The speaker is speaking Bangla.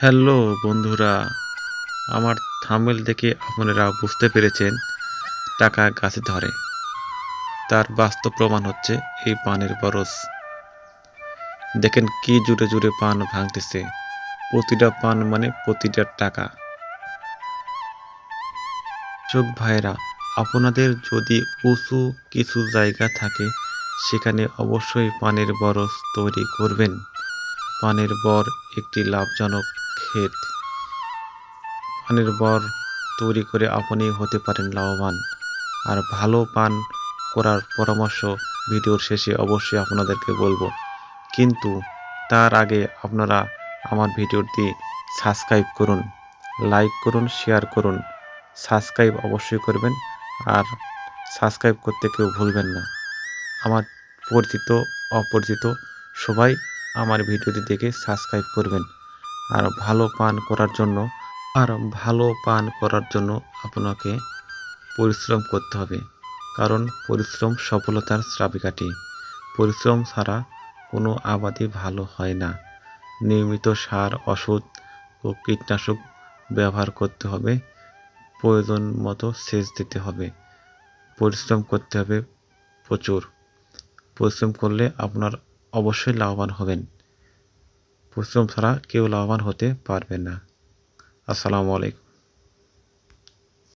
হ্যালো বন্ধুরা, আমার থামেল দেখে আপনারা বুঝতে পেরেছেন টাকা গাছে ধরে। তার বাস্তব প্রমাণ হচ্ছে এই পানের বরস। দেখেন কি জুড়ে জুড়ে পান ভাঙতেছে। প্রতিটা পান মানে প্রতিটা টাকা। চোখ ভাইরা আপনাদের যদি উঁচু কিছু জায়গা থাকে, সেখানে অবশ্যই পানের বরস তৈরি করবেন। পানের বর একটি লাভজনক ক্ষেত। পানের বর তৈরি করে আপনি হতে পারেন লাভবান। আর ভালো পান করার পরামর্শ ভিডিওর শেষে অবশ্যই আপনাদেরকে বলব। কিন্তু তার আগে আপনারা আমার ভিডিওটি সাবস্ক্রাইব করুন, লাইক করুন, শেয়ার করুন। সাবস্ক্রাইব অবশ্যই করবেন আর সাবস্ক্রাইব করতে কেউ ভুলবেন না। আমার পরিচিত, অপরিচিত সবাই আমার ভিডিওটি দেখে সাবস্ক্রাইব করবেন। আর ভালো পান করার জন্য, আর ভালো পান করার জন্য আপনাকে পরিশ্রম করতে হবে। কারণ পরিশ্রম সফলতার চাবিকাঠি। পরিশ্রম ছাড়া কোনো আবাদই ভালো হয় না। নিয়মিত সার, ওষুধ ও কীটনাশক ব্যবহার করতে হবে। প্রয়োজন মতো সেচ দিতে হবে। পরিশ্রম করতে হবে প্রচুর। পরিশ্রম করলে আপনার অবশ্যই লাভবান হবেন। পরিশ্রম ছাড়া কেউ লাভবান হতে পারবে না আসসালামু আলাইকুম